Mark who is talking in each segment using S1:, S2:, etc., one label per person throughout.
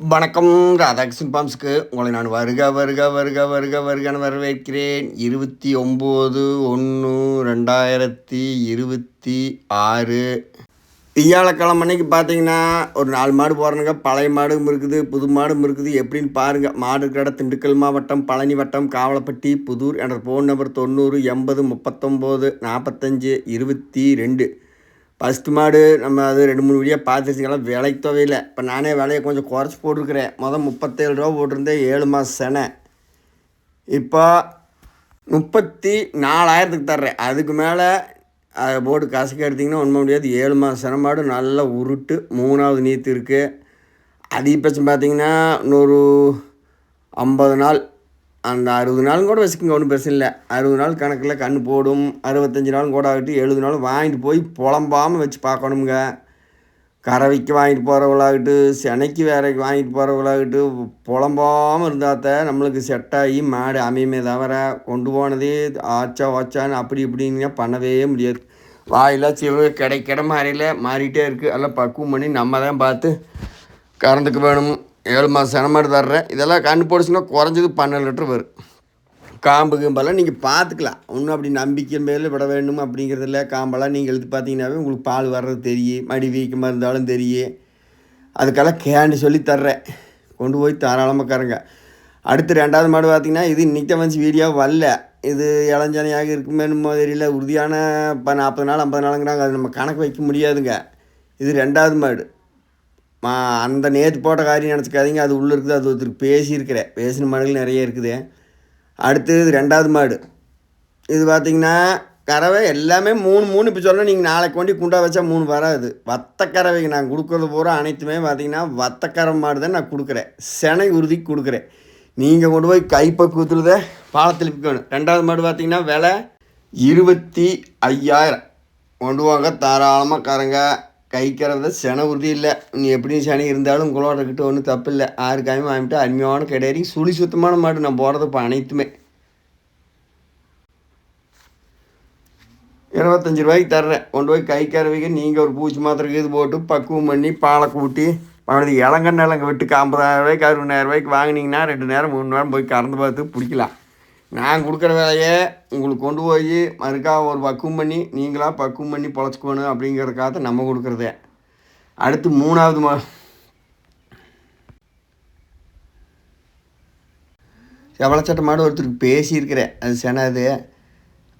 S1: வணக்கம். ராதாகிருஷ்ணன் பாம்ஸுக்கு உங்களை நான் வருக வருக வருக வருக வருகன்னு வரவேற்கிறேன். இருபத்தி ஒம்பது ஒன்று ரெண்டாயிரத்தி இருபத்தி ஆறு. வியாழக்கிழமை அன்னைக்கு பார்த்தீங்கன்னா ஒரு நாலு மாடு போகிறனுங்க பழைய மாடும் இருக்குது புது மாடும் இருக்குது. எப்படின்னு பாருங்கள் மாடு கடை திண்டுக்கல் மாவட்டம் பழனி வட்டம் காவலப்பட்டி புதூர் என்ற ஃபோன் நம்பர் தொண்ணூறு எண்பது முப்பத்தொம்போது நாற்பத்தஞ்சு இருபத்தி ரெண்டு. ஃபஸ்ட்டு மாடு நம்ம அது ரெண்டு மூணு வீடியோ பார்த்துருச்சிங்களா விலைக்கு தொகையில் இப்போ நானே விலையை கொஞ்சம் குறைச்சி போட்டிருக்கிறேன். மொதல் முப்பத்தேழு ரூபா போட்டிருந்தேன் ஏழு மாதம் செனை. இப்போ முப்பத்தி நாலாயிரத்துக்கு தர்றேன். அதுக்கு மேலே அதை போட்டு காசுக்கு எடுத்திங்கன்னா ஒன்றும் முடியாது. ஏழு மாதம் சென மாடு நல்லா உருட்டு மூணாவது நீத்து இருக்குது அதிகபட்சம் பார்த்திங்கன்னா இன்னொரு ஐம்பது நாள் அந்த அறுபது நாளும் கூட வச்சுக்கோங்க ஒன்றும் பிரச்சனை இல்லை. அறுபது நாள் கணக்கில் கண் போடும். அறுபத்தஞ்சி நாளும் கூட ஆகட்டும் எழுபது நாளும் வாங்கிட்டு போய் புலம்பாமல் வச்சு பார்க்கணுங்க கறவைக்கு வாங்கிட்டு போகிறவங்களாகட்டு செனைக்கு வேறைக்கு வாங்கிட்டு போகிறவங்களாகட்டு புலம்பாமல் இருந்தாத்த நம்மளுக்கு செட்டாகி மாடு அமையுமே தவிர கொண்டு போனதே ஆச்சா வாச்சான்னு அப்படி இப்படின்னு பண்ணவே முடியாது. வாயிலாம் சிவ கிடைக்கிற மாதிரியில் மாறிட்டே இருக்குது எல்லாம் பக்குவம் பண்ணி நம்ம தான் பார்த்து கறந்துக்கு வேணும். ஏழு மாதம் செனமாடு தர்றேன். இதெல்லாம் கண்ணு போடுச்சுன்னா குறைஞ்சது பன்னெண்டு லிட்டர் வரும். காம்பு கிம்பெல்லாம் நீங்கள் பார்த்துக்கலாம் ஒன்றும் அப்படி நம்பிக்கை மேலே விட வேணும் அப்படிங்கிறதில்ல காம்பெல்லாம் நீங்கள் எழுதி பார்த்தீங்கன்னாவே உங்களுக்கு பால் வர்றது தெரியும் மடி வீக்கமாக இருந்தாலும் தெரியும் அதுக்கெல்லாம் கேண்டு சொல்லி தர்றேன். கொண்டு போய் தாராளமாக கறங்க அடுத்து ரெண்டாவது மாடு பார்த்திங்கன்னா இது இன்றைக்கி வந்து வீடியோ வரல. இது இளஞ்சனையாக இருக்குமேனுமோ தெரியல. உறுதியான இப்போ நாற்பது நாள் ஐம்பது நாளுங்கிறாங்க. அது நம்ம கணக்கு வைக்க முடியாதுங்க. இது ரெண்டாவது மாடு. மா அந்த நேற்று போட்ட காரியம் நினச்சிக்காதீங்க. அது உள்ளே இருக்குது அது ஒருத்தருக்கு பேசியிருக்கிறேன். பேசின மாடுகள் நிறைய இருக்குது. அடுத்தது ரெண்டாவது மாடு. இது பார்த்திங்கன்னா கறவை எல்லாமே மூணு மூணு இப்போ சொன்னால் நீங்கள் நாளைக்கு கொண்டு குண்டா வச்சா மூணு வராது வத்த கறவைக்கு நான் கொடுக்குறது பூரா அனைத்துமே பார்த்திங்கன்னா வத்தக்கரை மாடு தான் நான் கொடுக்குறேன். செனை உறுதிக்கு கொடுக்குறேன். நீங்கள் கொண்டு போய் கைப்பக்குவத்துறத பாலத்தில் விற்கணும். ரெண்டாவது மாடு பார்த்திங்கன்னா விலை இருபத்தி ஐயாயிரம். கொண்டு வாங்க தாராளமாக கறங்க. கைக்கிறத சென உறுதி இல்லை நீ எப்படியும் சனி இருந்தாலும் உங்களோட ஒன்றும் தப்பு இல்லை ஆறு காயமும் வாங்கிட்டு அருமையான கிடையாது சுழி சுத்தமான மாடு நான் போகிறது இப்போ அனைத்துமே இருபத்தஞ்சி ரூபாய்க்கு தர்றேன் கொண்டு போய் கை கறவைக்கு நீங்கள் ஒரு பூச்சி மாத்திரைக்கு இது போட்டு பக்குவம் பண்ணி பாலை கூட்டி அவனது இளங்கண்ண இலங்க விட்டுக்கு ஐம்பதாயிரம் ரூபாய்க்கு அறுபதாயிரம் ரூபாய்க்கு வாங்கினீங்கன்னா ரெண்டு நேரம் மூணு நேரம் போய் கறந்து பார்த்து பிடிக்கலாம் நான் கொடுக்குற வேலையை உங்களுக்கு கொண்டு போய் மறுக்கா ஒரு பக்குவம் பண்ணி நீங்களாக பக்குவம் பண்ணி பொழைச்சிக்கணும் அப்படிங்கிறதுக்காக நம்ம கொடுக்குறதே. அடுத்து மூணாவது மா செவலச்சட்ட மாடு ஒருத்தருக்கு பேசியிருக்கிறேன் அது செனாது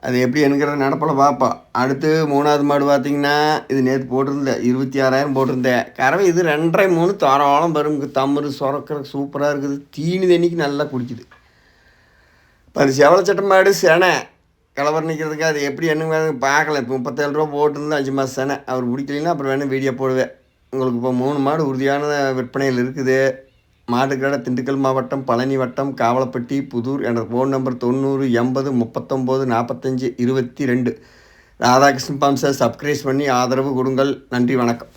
S1: அது. எப்படி என்கிற நடப்பில் பார்ப்போம் அடுத்து மூணாவது மாடு பார்த்திங்கன்னா இது நேற்று போட்டிருந்தேன் இருபத்தி ஆறாயிரம் போட்டிருந்தேன் கறவை இது ரெண்டரை மூணு தாராளம் வரும். தம்பரு சுரக்கிற சூப்பராக இருக்குது. தீனி தண்ணிக்கு நல்லா குடிக்குது. இப்போ அந்த செவலச்சட்ட மாடு செனை. கலவர் நிற்கிறதுக்கு அது எப்படி என்னங்க பார்க்கல. இப்போ முப்பத்தேழு ரூபா போட்டுருந்து அஞ்சு மாதம் செனை. அவர் பிடிக்கலைன்னா அப்புறம் வேணும் வீடியோ போடுவேன். உங்களுக்கு இப்போ மூணு மாடு உறுதியான விற்பனையில் இருக்குது. மாட்டுக்கடை திண்டுக்கல் மாவட்டம் பழனி வட்டம் காவலப்பட்டி புதூர் என்ற ஃபோன் நம்பர் தொண்ணூறு எண்பது முப்பத்தொம்போது நாற்பத்தஞ்சு இருபத்தி ரெண்டு. ராதாகிருஷ்ணன் பாம்சை சப்ஸ்கிரைப் பண்ணி ஆதரவு கொடுங்கள். நன்றி வணக்கம்.